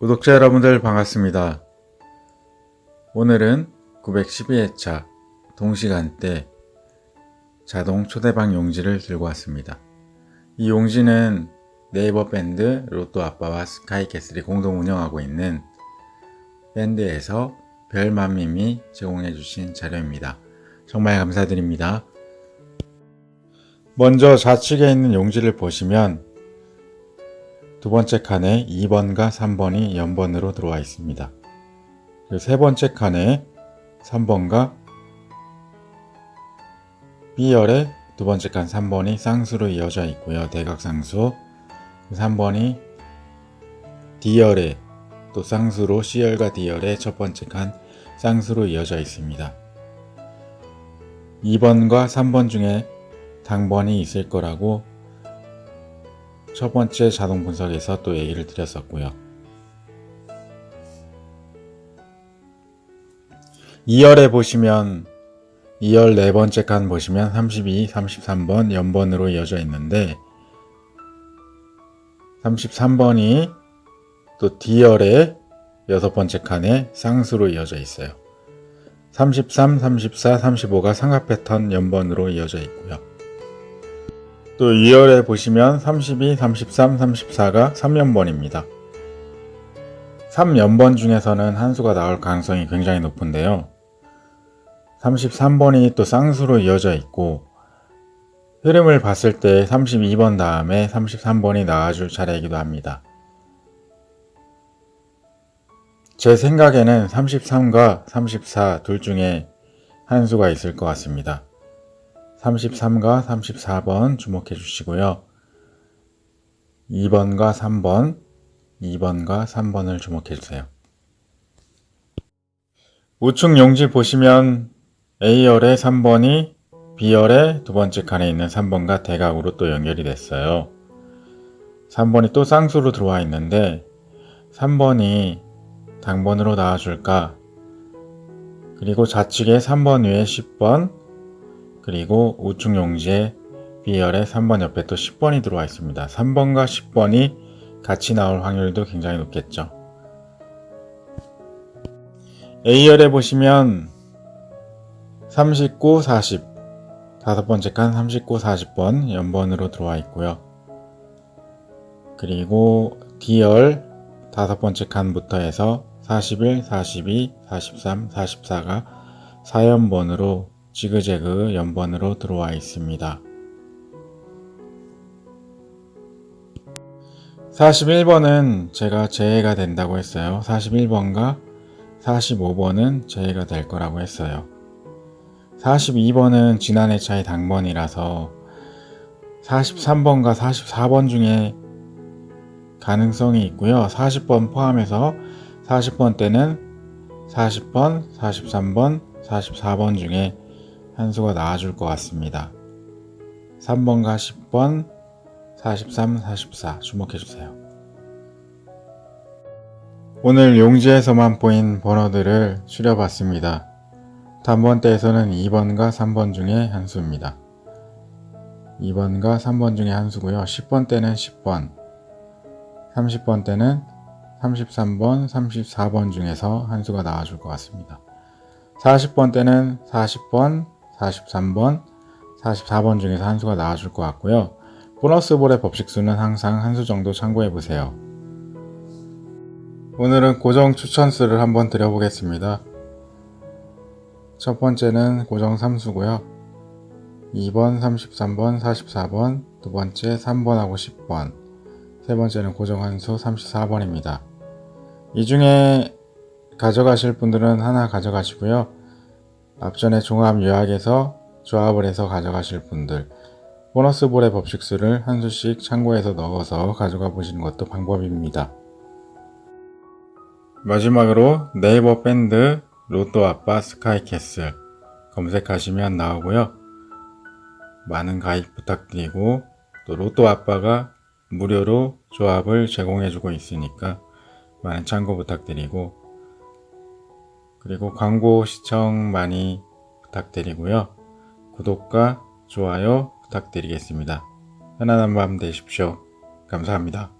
구독자 여러분들 반갑습니다. 오늘은 912회차 동시간대 자동 초대박 용지를 들고 왔습니다. 이 용지는 네이버 밴드 로또 아빠와 스카이캐슬이 공동 운영하고 있는 밴드에서 별맘님이 제공해 주신 자료입니다. 정말 감사드립니다. 먼저 좌측에 있는 용지를 보시면 두 번째 칸에 2번과 3번이 연번으로 들어와 있습니다. 세 번째 칸에 3번과 B열의 두 번째 칸 3번이 쌍수로 이어져 있고요. 대각상수. 3번이 D열의 또 쌍수로 C열과 D열의 첫 번째 칸 쌍수로 이어져 있습니다. 2번과 3번 중에 당번이 있을 거라고 첫 번째 자동 분석에서 또 얘기를 드렸었고요. 2열에 보시면 2열 네 번째 칸 보시면 32, 33번 연번으로 이어져 있는데 33번이 또 D열의 여섯 번째 칸에 쌍수로 이어져 있어요. 33, 34, 35가 삼각 패턴 연번으로 이어져 있고요. 또 2열에 보시면 32, 33, 34가 3연번입니다. 3연번 중에서는 한 수가 나올 가능성이 굉장히 높은데요. 33번이 또 쌍수로 이어져 있고 흐름을 봤을 때 32번 다음에 33번이 나와줄 차례이기도 합니다. 제 생각에는 33과 34 둘 중에 한 수가 있을 것 같습니다. 33과 34번 주목해 주시고요. 2번과 3번, 2번과 3번을 주목해 주세요. 우측 용지 보시면 A열의 3번이 B열의 두 번째 칸에 있는 3번과 대각으로 또 연결이 됐어요. 3번이 또 쌍수로 들어와 있는데 3번이 당번으로 나와줄까? 그리고 좌측에 3번 위에 10번, 그리고 우측 용지에 B열에 3번 옆에 또 10번이 들어와 있습니다. 3번과 10번이 같이 나올 확률도 굉장히 높겠죠. A열에 보시면 39, 40, 다섯 번째 칸 39, 40번 연번으로 들어와 있고요. 그리고 D열 다섯 번째 칸부터 해서 41, 42, 43, 44가 4연번으로 지그재그 연번으로 들어와 있습니다. 41번은 제가 제외가 된다고 했어요. 41번과 45번은 제외가 될 거라고 했어요. 42번은 지난해 차이 당번이라서 43번과 44번 중에 가능성이 있고요. 40번 포함해서 40번 때는 40번, 43번, 44번 중에 한 수가 나와줄 것 같습니다. 3번과 10번, 43, 44 주목해 주세요. 오늘 용지에서만 보인 번호들을 추려봤습니다. 단번대에서는 2번과 3번 중에 한 수입니다. 2번과 3번 중에 한 수고요. 10번 때는 10번, 30번 때는 33번, 34번 중에서 한 수가 나와줄 것 같습니다. 40번 때는 40번, 43번, 44번 중에서 한 수가 나와줄 것 같고요. 보너스 볼의 법칙수는 항상 한 수 정도 참고해 보세요. 오늘은 고정 추천수를 한번 드려보겠습니다. 첫 번째는 고정 3수고요. 2번, 33번, 44번, 두 번째 3번하고 10번, 세 번째는 고정 한수 34번입니다. 이 중에 가져가실 분들은 하나 가져가시고요. 앞전에 종합 요약에서 조합을 해서 가져가실 분들, 보너스 볼의 법칙수를 한 수씩 참고해서 넣어서 가져가 보시는 것도 방법입니다. 마지막으로 네이버 밴드 로또 아빠 스카이캐슬 검색하시면 나오고요. 많은 가입 부탁드리고 또 로또 아빠가 무료로 조합을 제공해주고 있으니까 많은 참고 부탁드리고 그리고 광고 시청 많이 부탁드리고요. 구독과 좋아요 부탁드리겠습니다. 편안한 밤 되십시오. 감사합니다.